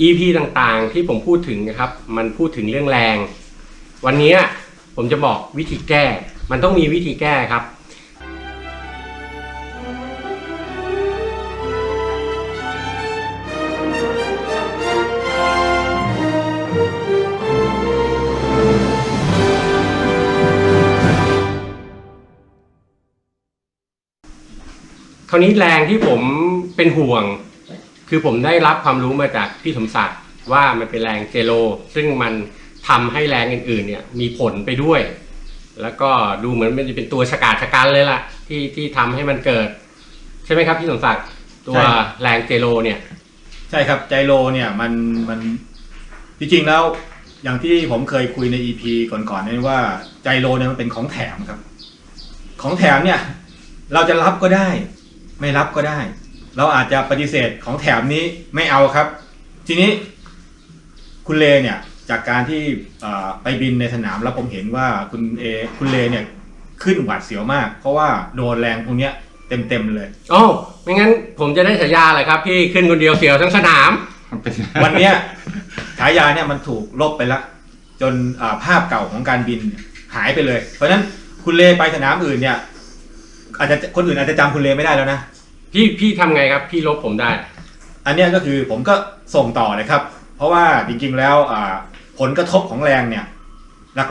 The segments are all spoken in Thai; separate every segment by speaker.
Speaker 1: EP ต่างๆ ที่ผมพูดถึงนะครับ มันพูดถึงเรื่องแรง วันนี้ผมจะบอกวิธีแก้ มันต้องมีวิธีแก้ครับ คราวนี้แรงที่ผมเป็นห่วง คือผมได้รับความรู้มาจากพี่สมศักดิ์ว่ามันเป็นแรงเจโล ซึ่งมันทำให้แรงอื่นๆเนี่ยมีผลไปด้วย แล้วก็ดูเหมือนมันจะเป็นตัวฉกาจชะกันเลยล่ะ ที่ที่ทำให้มันเกิด ใช่ไหมครับพี่สมศักดิ์ตัวแรงเจโลเนี่ย
Speaker 2: ใช่ครับไจโรเนี่ยมันมันจริงๆแล้วอย่างที่ผมเคยคุยใน EP ก่อนๆนี่ว่าไจโรเนี่ยมันเป็นของแถมครับ ของแถมเนี่ย เราจะรับก็ได้ ไม่รับก็ได้ เราอาจจะปฏิเสธของแถมนี้ไม่เอาครับ ทีนี้คุณเลเนี่ยจากการที่เอ่อไปบินในสนามแล้วผมเห็นว่าคุณเอคุณเลเนี่ยขึ้นหวาดเสียวมาก เพราะว่าโดนแรงพวกเนี้ยเต็มๆเลย
Speaker 1: โอ้ไม่งั้นผมจะได้ฉายาเลยครับพี่ขึ้นคนเดียวเสียวทั้งสนาม
Speaker 3: มันเป็น
Speaker 2: วันเนี้ยฉายาเนี่ยมันถูกลบไปละ จนอ่าภาพเก่าของการบินเนี่ยหายไปเลย เพราะฉะนั้นคุณเลไปสนามอื่นเนี่ยอาจจะคนอื่นอาจจะจำคุณเลไม่ได้แล้วนะ
Speaker 1: พี่พี่ทำไงครับ พี่ลบผมได้
Speaker 2: อันเนี้ยก็คือผมก็ส่งต่อเลยครับ เพราะว่าจริงๆแล้วอ่าผลกระทบของแรงเนี่ย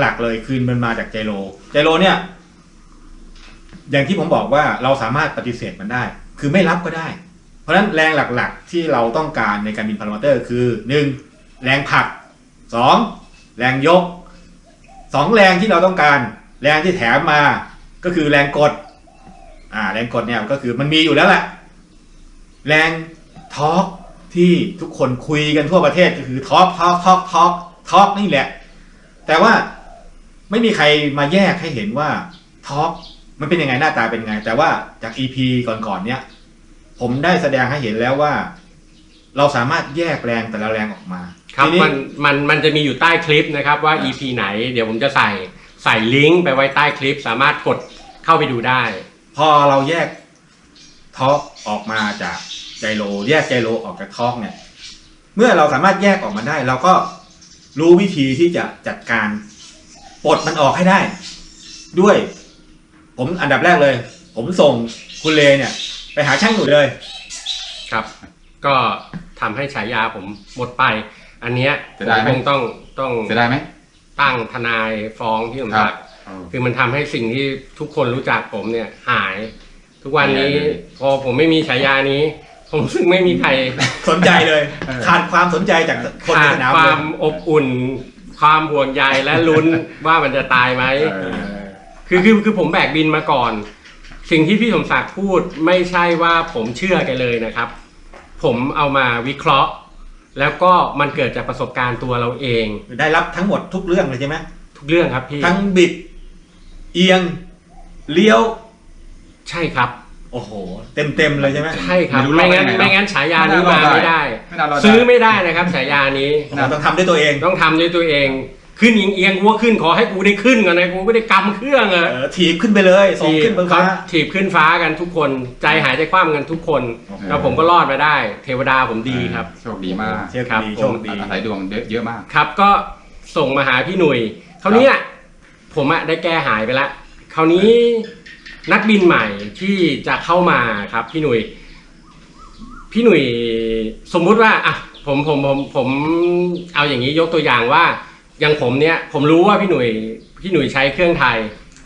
Speaker 2: หลักๆ เลยคือมันมาจากไจโรไจโรเนี่ย อย่างที่ผมบอกว่าเราสามารถปฏิเสธมันได้ คือไม่รับก็ได้ เพราะฉะนั้นแรงหลักๆ ที่เราต้องการในการบินพารามอเตอร์ คือหนึ่งแรงผลักสองแรงยกสองแรงที่เราต้องการ แรงที่แถมมาก็คือแรงกด อ่าแรงกดเนี่ยก็คือมันมีอยู่แล้วแหละแรงทอร์กที่ทุกคนคุยกันทั่วประเทศก็คือทอร์กทอร์กทอร์กทอร์กทอร์กนี่แหละ แต่ว่าไม่มีใครมาแยกให้เห็นว่าทอร์กมันเป็นยังไงหน้าตาเป็นยังไง แต่ว่าจาก EP ก่อนๆเนี้ยผมได้แสดงให้เห็นแล้วว่า เราสามารถแยกแรงแต่ละแรงออกมา
Speaker 1: ครับ
Speaker 2: ทีนี้
Speaker 1: มันมันมันจะมีอยู่ใต้คลิปนะครับว่า EP ไหน เดี๋ยวผมจะใส่ใส่ลิงก์ไปไว้ใต้คลิป สามารถกดเข้าไปดูได้
Speaker 2: พอเราแยกทอร์กออกมาจากไจโรแยกไจโรออกจากทอร์กเนี่ย เมื่อเราสามารถแยกออกมาได้ เราก็รู้วิธีที่จะจัดการปลดมันออกให้ได้ ด้วย ผมอันดับแรกเลย ผมส่งคุณเลเนี่ย ไปหาช่างหนุ่ยเลย
Speaker 1: ครับ ก็ทำให้ฉายาผมหมดไป อันเนี้ยผ
Speaker 3: จะ
Speaker 1: ม
Speaker 3: ได้ไหม
Speaker 1: คงต้องต้อง
Speaker 3: เสียดายไหม
Speaker 1: ตั้งทนายฟ้องที่ผม
Speaker 3: ครับ
Speaker 1: รัก คือมันทำให้สิ่งที่ทุกคนรู้จักผมเนี่ยหาย ทุกวันนี้
Speaker 3: หายเลย
Speaker 1: พอผมไม่มีฉายานี้ ผมซึ่งไม่มีใคร
Speaker 2: สนใจเลย
Speaker 3: เออ
Speaker 2: ขาดความสนใจจากคนใน
Speaker 1: ขาด
Speaker 2: สนาม
Speaker 1: ค
Speaker 2: เล
Speaker 1: วายมอบอุ่น ความห่วงใยและลุ้นว่ามันจะตายไหม
Speaker 3: เออ
Speaker 1: คือคือคือผมแบกบินมาก่อน สิ่งที่พี่สมศักดิ์พูดไม่ใช่ว่าผมเชื่อแกันเลยนะครับ ผมเอามาวิเคราะห์ แล้วก็มันเกิดจากประสบการณ์ตัวเราเอง
Speaker 2: ได้รับทั้งหมดทุกเรื่องเลยใช่ไหม
Speaker 1: ทุกเรื่องครับพี่
Speaker 2: ทั้งบิด เอียงเลี้ยว
Speaker 1: ใช่ครับ
Speaker 2: โอ้โห เต็มเต็มๆเลยใช่ไหม
Speaker 1: ใช่ครับ
Speaker 3: ไม่รู้
Speaker 1: ไม่งั้น
Speaker 3: รอดได้ไงเนอะ
Speaker 1: ไม่งั้นฉายานี้มาไม่ได้
Speaker 3: ไม่น่ารอดได้
Speaker 1: ซื้อไม่ได้นะครับฉายานี้
Speaker 2: โอ้โหต้องทำด้วยตัวเอง
Speaker 1: ต้องทำด้วยตัวเอง ขึ้นเอียงเอียงๆหัวขึ้นขอให้กูได้ขึ้นก่อนนะกูไม่ได้กำเครื่องอะ
Speaker 2: เออถีบขึ้นไปเลยส่งขึ้นบนฟ้า
Speaker 1: เขาถีบขึ้นฟ้ากันทุกคน ใจหายใจคว่ำกันทุกคน
Speaker 3: โอเค
Speaker 1: แล้วผมก็รอดมาได้ เทวดาผมดีครับ
Speaker 3: โชคดีมาก
Speaker 2: เชฟ
Speaker 1: ครับ
Speaker 2: ดี
Speaker 1: ผม
Speaker 2: โชคดี
Speaker 3: อาศัยดวงเยอะเยอะมาก
Speaker 1: ครับก็ส่งมาหาพี่หนุ่ยคราวเนี้ย ผมอะได้แก้หายไปแล้วคราวนี้นักบินใหม่ที่จะเข้ามาครับพี่หนุ่ยพี่หนุ่ยสมมุติว่าอะผมผมผมผมเอาอย่างนี้ยกตัวอย่างว่าอย่างผมเนี่ยผมรู้ว่าพี่หนุ่ยพี่หนุ่ยใช้เครื่องไทย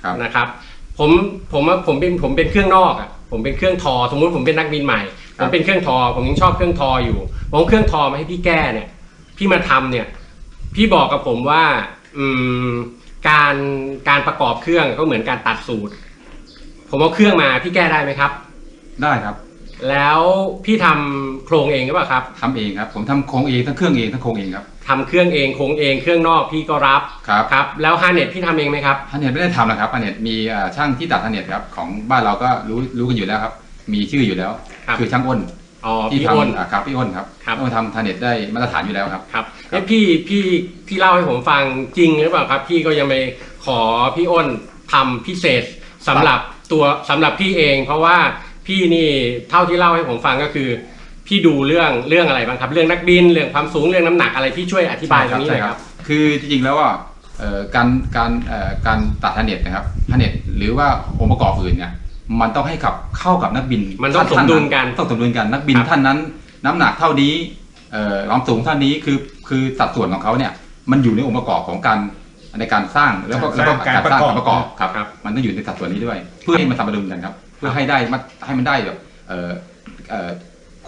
Speaker 3: ครับ
Speaker 1: นะครับ ผมผมว่าผมเป็นผมเป็นเครื่องนอกอะผมเป็นเครื่องทอ สมมุติผมเป็นนักบินใหม่
Speaker 3: ค
Speaker 1: ผ
Speaker 3: รับ
Speaker 1: มเป็นเครื่องทอ ผมยังชอบเครื่องทออยู่ผมเอาเครื่องทอมาให้พี่แก้เนี่ย พี่มาทำเนี่ย พี่บอกกับผมว่า อืม การการประกอบเครื่องก็เหมือนการตัดสูตร ผมเอาเครื่องมาพี่แก้ได้ไหมครับ
Speaker 3: ได้ครับ
Speaker 1: แล้วพี่ทำโครงเองหรือเปล่าครับ
Speaker 3: ทำเองครับ ผมทำโครงเองทั้งเครื่องเองทั้งโครงเองครับ
Speaker 1: ทำเครื่องเองโครงเองเครื่องนอกพี่ก็รับ
Speaker 3: ครับ
Speaker 1: ครับ แล้วฮาร์เน็ตพี่ทำเองไหมครับ
Speaker 3: ฮันเน็ตไม่ได้ทำนะครับฮันเน็ตมีเอ่อช่างที่ตัดฮันเน็ตครับของบ้านเราก็รู้รู้กันอยู่แล้วครับ มีชื่ออยู่แล้ว
Speaker 1: ครับ
Speaker 3: คือช่างอ้น
Speaker 1: อ๋อ
Speaker 3: ที่
Speaker 1: พี่อ้น
Speaker 3: ทำอ่าครับพี่อ้นครับ
Speaker 1: ครับ
Speaker 3: อ้นทำฮันเน็ตได้มาตรฐานอยู่แล้วครับ
Speaker 1: ครับ เอ้ยพี่พี่ที่เล่าให้ผมฟังจริงหรือเปล่าครับ พี่ก็ยังไปขอพี่อ้นทำพิเศษสำหรับตัวสำหรับพี่เอง เพราะว่าพี่นี่เท่าที่เล่าให้ผมฟังก็คือพพี่ดูเรื่องเรื่องอะไรบ้างครับ เรื่องนักบินเรื่องความสูงเรื่องน้ำหนักอะไรพี่ช่วยอธิบายตรงนี้หน่อยครับ
Speaker 3: คือจริงๆแล้วว่าเอ่อการการเอ่อการตัดทันเน็ตนะครับทันเน็ตหรือว่าองค์ประกอบอื่นเนี่ย มันต้องให้กับเข้ากับนักบิน
Speaker 1: มันต้อง
Speaker 3: ท่า
Speaker 1: สมดุลกัน
Speaker 3: ต้องสมดุลกันนักบิน
Speaker 1: ครับ
Speaker 3: ท่านนั้น น้ำหนักเท่านี้เอ่อความสูงเท่านี้คือคือสัดส่วนของเขาเนี่ยมันอยู่ในองค์ประกอบของการในการสร้างแล้วก็
Speaker 2: สร้าง
Speaker 3: แล้วก็
Speaker 2: การ
Speaker 3: การสร้าง
Speaker 2: ประกอบ
Speaker 3: การประกอบครับ
Speaker 1: ครับ
Speaker 3: มันต้องอยู่ในสัดส่วนนี้ด้วย เพื่อให้มันสมดุลกันครับ เพื่อให้ได้มาให้มันได้แบบเอ่อเอ่อ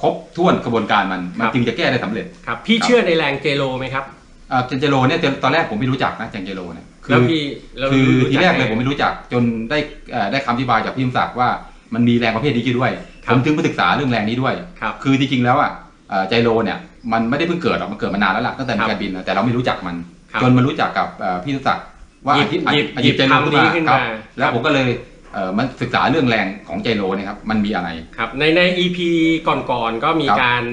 Speaker 3: ครบถ้วนกระบวนการมันมันจึงจะแก้ได้สำเร็จ
Speaker 1: ครับ พี่
Speaker 3: ครับ
Speaker 1: เชื่อในแรงเจโลไหมครับ
Speaker 3: อ่าเจนเจโรเนี่ยตอนแรกผมไม่รู้จักนะเจนเจโรเนี่ยคื
Speaker 1: แล้วพี่เรา
Speaker 3: คือ
Speaker 1: รู้
Speaker 3: ที
Speaker 1: จั
Speaker 3: แรกเลย
Speaker 1: ไง
Speaker 3: ผมไม่รู้จักจนได้เอ่อได้คำอธิบายจากพี่ยมศักดิ์ว่ามันมีแรงประเภทนี้อยู่ด้วย
Speaker 1: ครั
Speaker 3: ผ
Speaker 1: บ
Speaker 3: มถึงมาศึกษาเรื่องแรงนี้ด้วย
Speaker 1: ครับ
Speaker 3: คือจริงๆแล้วอะเอ่อไจโรเนี่ยมันไม่ได้เพิ่งเกิดหรอกมันเกิดมานานแล้วล่ะตั้งแต่
Speaker 1: ครั
Speaker 3: มี
Speaker 1: บ
Speaker 3: การบินนะแต่เราไม่รู้จักมัน
Speaker 1: ครับ
Speaker 3: จนมารู้จักกับเอ่อพี่ยมศักดิ์ว่า
Speaker 1: หยิบ
Speaker 3: อาชีพ
Speaker 1: หยิบ
Speaker 3: อาชีพไจโร
Speaker 1: หยิบคำนี้ขึ้น
Speaker 3: ครับ
Speaker 1: มา
Speaker 3: แล้วผมก็เลยเอ่อมันศึกษาเรื่องแรงของไจโรเนี่ยครับมันมีอะไร
Speaker 1: ครับในใน EP ก่อนๆก็มี
Speaker 3: ครับ
Speaker 1: การ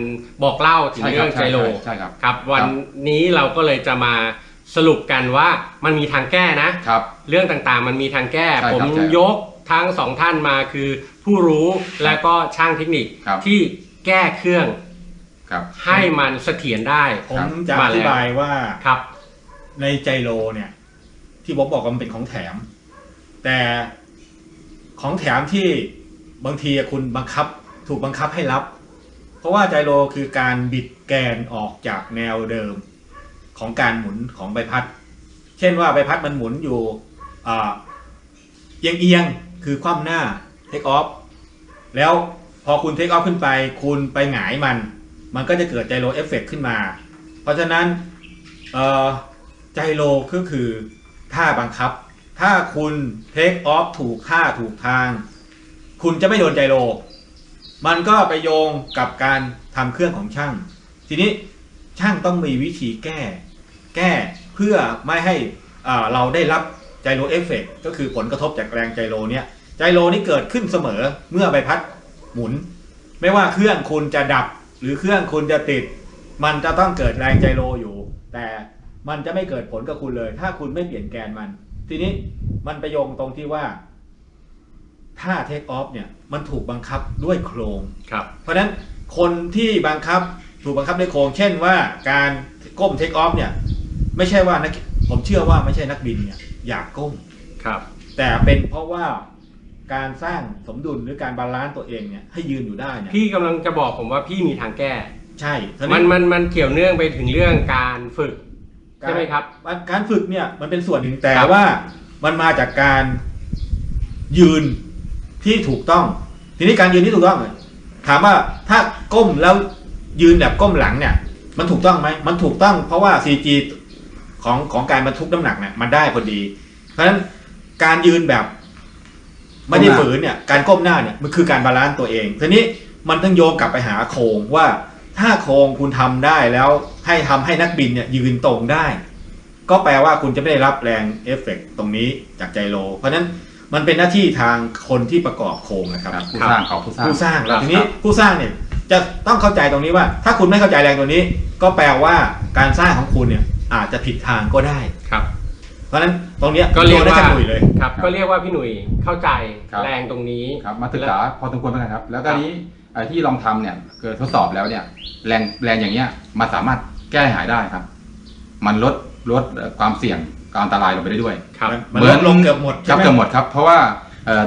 Speaker 1: บอกเล่าถึง
Speaker 3: ใช่ค
Speaker 1: เรื่
Speaker 3: รั
Speaker 1: อง
Speaker 3: บ
Speaker 1: ไจโล
Speaker 3: ใช่ครับ
Speaker 1: ครับ วันนี้เราก็เลยจะมา สรุปกันว่ามันมีทางแก้นะ
Speaker 3: ครับ
Speaker 1: เรื่องต่างๆ มันมีทางแก้
Speaker 3: ใช่ครับ
Speaker 1: ผม
Speaker 3: ใช่
Speaker 1: ยกทั้งสองท่านมาคือผู้รู้และก็ช่างเทคนิค
Speaker 3: ครับ
Speaker 1: ที่แก้เครื่อง
Speaker 3: ครับ
Speaker 1: ให้มันเสถียรได้
Speaker 2: ผมจะ
Speaker 1: มา
Speaker 2: อ
Speaker 1: แล้ว
Speaker 2: ธิบายว่า
Speaker 1: ครับ
Speaker 2: ในใจโลเนี่ย ที่ผมบอกว่ามันเป็นของแถม แต่ของแถมที่บางทีคุณบังคับถูกบังคับให้รับ เพราะว่าใจโลคือการบิดแกนออกจากแนวเดิม ของการหมุนของใบพัด เช่นว่าใบพัดมันหมุนอยู่เอียงเอียงคือคว่ำหน้าเทคออฟแล้วพอคุณเทคออฟขึ้นไป คุณไปหงายมัน มันก็จะเกิดไจโรเอฟเฟกขึ้นมา เพราะฉะนั้นไจโรก็คือท่าบังคับ ถ้าคุณเทคออฟถูกท่าถูกทาง คุณจะไม่โดนไจโร มันก็ไปโยงกับการทำเครื่องของช่าง ทีนี้ช่างต้องมีวิธีแก้ แก้เพื่อไม่ให้อ่าเราได้รับไจโรเอฟเฟกก็คือผลกระทบจากแรงไจโรเนี่ยไจโรนี่เกิดขึ้นเสมอเมื่อใบพัดหมุน ไม่ว่าเครื่องคุณจะดับหรือเครื่องคุณจะติด มันจะต้องเกิดแรงไจโรอยู่ แต่มันจะไม่เกิดผลกับคุณเลย ถ้าคุณไม่เปลี่ยนแกนมัน ทีนี้มันไปโยงตรงที่ว่าถ้าเทคออฟเนี่ยมันถูกบังคับด้วยโครง
Speaker 1: ครับ
Speaker 2: เพราะฉะนั้นคนที่บังคับถูกบังคับด้วยโครง เช่นว่าการก้มเทคออฟเนี่ย ไม่ใช่ว่านักผมเชื่อว่าไม่ใช่นักบินเนี่ยอยากก้ม
Speaker 1: ครับ
Speaker 2: แต่เป็นเพราะว่าการสร้างสมดุลหรือการบาลานซ์ตัวเองเนี่ยให้ยืนอยู่ได้เนี่ย
Speaker 1: พี่กำลังจะบอกผมว่าพี่มีทางแก้
Speaker 2: ใช่ที
Speaker 1: มันมันมันเกี่ยวเนื่องไปถึงเรื่องการฝึก ใช่ไหมครับ
Speaker 2: การการฝึกเนี่ยมันเป็นส่วนหนึ่งแต่
Speaker 1: ครับ
Speaker 2: ว่ามันมาจากการยืนที่ถูกต้อง ทีนี้การยืนที่ถูกต้องเนี่ยถามว่าถ้าก้มแล้วยืนแบบก้มหลังเนี่ย มันถูกต้องไหมมันถูกต้องเพราะว่า CG ของของการบรรทุกน้ำหนักเนี่ยมันได้พอดี เพราะฉะนั้นการยืนแบบไม่ได้ฝืนเนี่ยการก้มหน้าเนี่ยมันคือการบาลานซ์ตัวเองทีนี้มันต้องโยงกลับไปหาโครงว่าถ้าโครงคุณทำได้แล้วให้ทำให้นักบินเนี่ยยืนตรงได้ ก็แปลว่าคุณจะไม่ได้รับแรงเอฟเฟกต์ตรงนี้จากไจโรเพราะฉะนั้นมันเป็นหน้าที่ทางคนที่ประกอบโครงนะครับ
Speaker 3: ครับผู้สร้างของผู้สร้าง
Speaker 2: ผู้สร้าง
Speaker 1: ครั
Speaker 2: แล้ว
Speaker 1: บ
Speaker 2: ทีนี้ผู้สร้างเนี่ยจะต้องเข้าใจตรงนี้ว่า ถ้าคุณไม่เข้าใจแรงตัวนี้ ก็แปลว่าการสร้างของคุณเนี่ย อาจจะผิดทางก็ได้
Speaker 1: ครับ
Speaker 2: เพราะฉะนั้นตรงเนี้ย
Speaker 1: ก็เรียก
Speaker 2: โนได้
Speaker 1: ว่า
Speaker 2: กันหนุ่ยเลย
Speaker 1: ครับ ก็เรียกว่าพี่หนุ่ยเข้าใจ
Speaker 3: ครับ
Speaker 1: แรงตรงนี้
Speaker 3: ครับมาศึกษาพอสมควรเหมือนกันครับ แล้วก็นี้เอ่อที่ลองทำเนี่ยเกิดทดสอบแล้วเนี่ยแรงแรงอย่างเงี้ยมันสามารถแก้หายได้ครับ มันลดลดเอ่อความเสี่ยงการอันตรายลงไปได้ด้วย
Speaker 1: ครับ
Speaker 2: มันลดลงเกือบหมด
Speaker 3: ค
Speaker 2: ใช่
Speaker 3: รับ
Speaker 2: ไหม
Speaker 3: เกือบหมดครับ เพราะว่าเอ่อ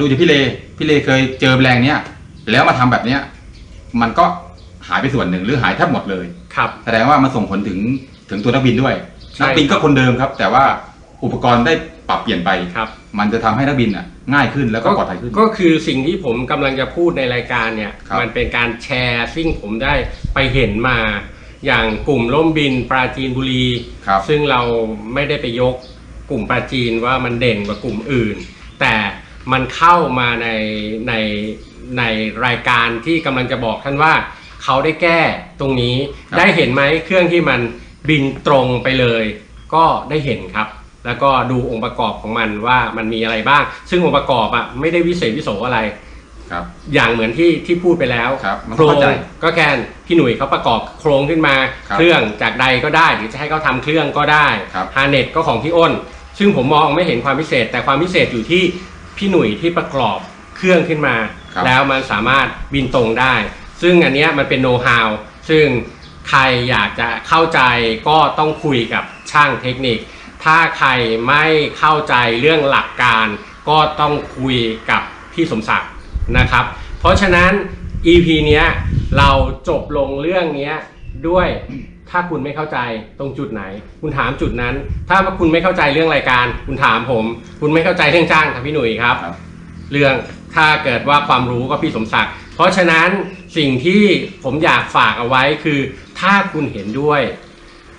Speaker 3: ดูจากพี่เลพี่เลเคยเจอแรงเนี้ยแล้วมาทำแบบเนี้ยมันก็หายไปส่วนหนึ่งหรือหายแทบหมดเลย
Speaker 1: ครับ
Speaker 3: แสดงว่ามันส่งผลถึง ถึงตัวนักบินด้วย
Speaker 1: ใช่
Speaker 3: นักบินก็คนเดิมครับ แต่ว่าอุปกรณ์ได้ปรับเปลี่ยนไป
Speaker 1: ครับ
Speaker 3: มันจะทำให้นักบินอะง่ายขึ้นแล้วก็ปลอดภัยขึ้น
Speaker 1: ก็คือสิ่งที่ผมกำลังจะพูดในรายการเนี่ย
Speaker 3: ครับ
Speaker 1: มันเป็นการแชร์ซึ่งผมได้ไปเห็นมา อย่างกลุ่มร่มบินปราจีนบุรี
Speaker 3: ครับ
Speaker 1: ซึ่งเราไม่ได้ไปยกกลุ่มปราจีนว่ามันเด่นกว่ากลุ่มอื่น แต่มันเข้ามาในในในรายการที่กำลังจะบอกท่านว่า เขาได้แก้ตรงนี้
Speaker 3: ครับ
Speaker 1: ได้เห็นไหมเครื่องที่มัน บินตรงไปเลย ก็ได้เห็นครับ แล้วก็ดูองค์ประกอบของมันว่ามันมีอะไรบ้าง ซึ่งองค์ประกอบอะไม่ได้วิเศษวิโสอะไร
Speaker 3: ครับ
Speaker 1: อย่างเหมือนที่ที่พูดไปแล้ว
Speaker 3: ครับมัน
Speaker 1: โครง
Speaker 3: เข้าใจ
Speaker 1: ก็แค่พี่หนุ่ยเขาประกอบโครงขึ้นมา
Speaker 3: ครับ
Speaker 1: เครื่องจากใดก็ได้ หรือจะให้เขาทำเครื่องก็ได้
Speaker 3: ครับ
Speaker 1: ฮาร์เน็ตก็ของพี่อ้น ซึ่งผมมองไม่เห็นความพิเศษ แต่ความพิเศษอยู่ที่พี่หนุ่ยที่ประกอบเครื่องขึ้นมา
Speaker 3: ครับ
Speaker 1: แล้วมันสามารถบินตรงได้ ซึ่งอันเนี้ยมันเป็นโน้ตฮาวซึ่ง ใครอยากจะเข้าใจก็ต้องคุยกับช่างเทคนิค ถ้าใครไม่เข้าใจเรื่องหลักการ ก็ต้องคุยกับพี่สมศักดิ์นะครับ เพราะฉะนั้น EP เนี้ยเราจบลงเรื่องเนี้ยด้วยถ้าคุณไม่เข้าใจตรงจุดไหน คุณถามจุดนั้น ถ้าคุณไม่เข้าใจเรื่องรายการ คุณถามผม คุณไม่เข้าใจเรื่องจ้างครับพี่หนุ่ยครับ
Speaker 3: ครับ
Speaker 1: เรื่องถ้าเกิดว่าความรู้ก็พี่สมศักดิ์เพราะฉะนั้นสิ่งที่ผมอยากฝากเอาไว้คือ ถ้าคุณเห็นด้วย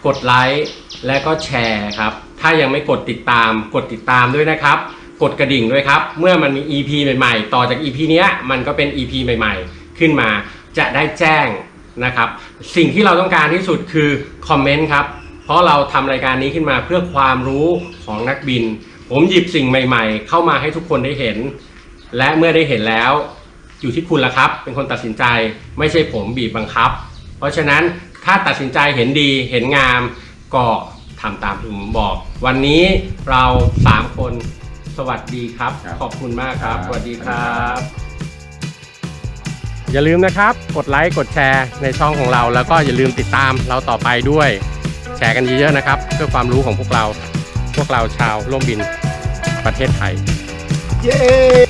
Speaker 1: กดไลค์และก็แชร์ครับ ถ้ายังไม่กดติดตาม กดติดตามด้วยนะครับ กดกระดิ่งด้วยครับ เมื่อมันมี EP ใหม่ๆ ต่อจาก EP เนี้ยมันก็เป็น EP ใหม่ๆ ขึ้นมาจะได้แจ้งนะครับ สิ่งที่เราต้องการที่สุดคือคอมเมนต์ครับ เพราะเราทำรายการนี้ขึ้นมาเพื่อความรู้ของนักบิน ผมหยิบสิ่งใหม่ ๆ เข้ามาให้ทุกคนได้เห็น และเมื่อได้เห็นแล้วอยู่ที่คุณละครับ เป็นคนตัดสินใจไม่ใช่ผมบีบบังคับ เพราะฉะนั้น ถ้าตัดสินใจเห็นดีเห็นงาม ก็ทำตามที่ผมบอก วันนี้เราสามคนสวัสดีครับ
Speaker 3: ครับ
Speaker 1: ขอบคุณมากครับ
Speaker 3: ครับ
Speaker 1: สวัสดีครับ อย่าลืมนะครับ กดไลค์กดแชร์ในช่องของเรา แล้วก็อย่าลืมติดตามเราต่อไปด้วย แชร์กันเยอะๆนะครับ เพื่อความรู้ของพวกเรา พวกเราชาวร่วมบินประเทศไทย
Speaker 2: เย้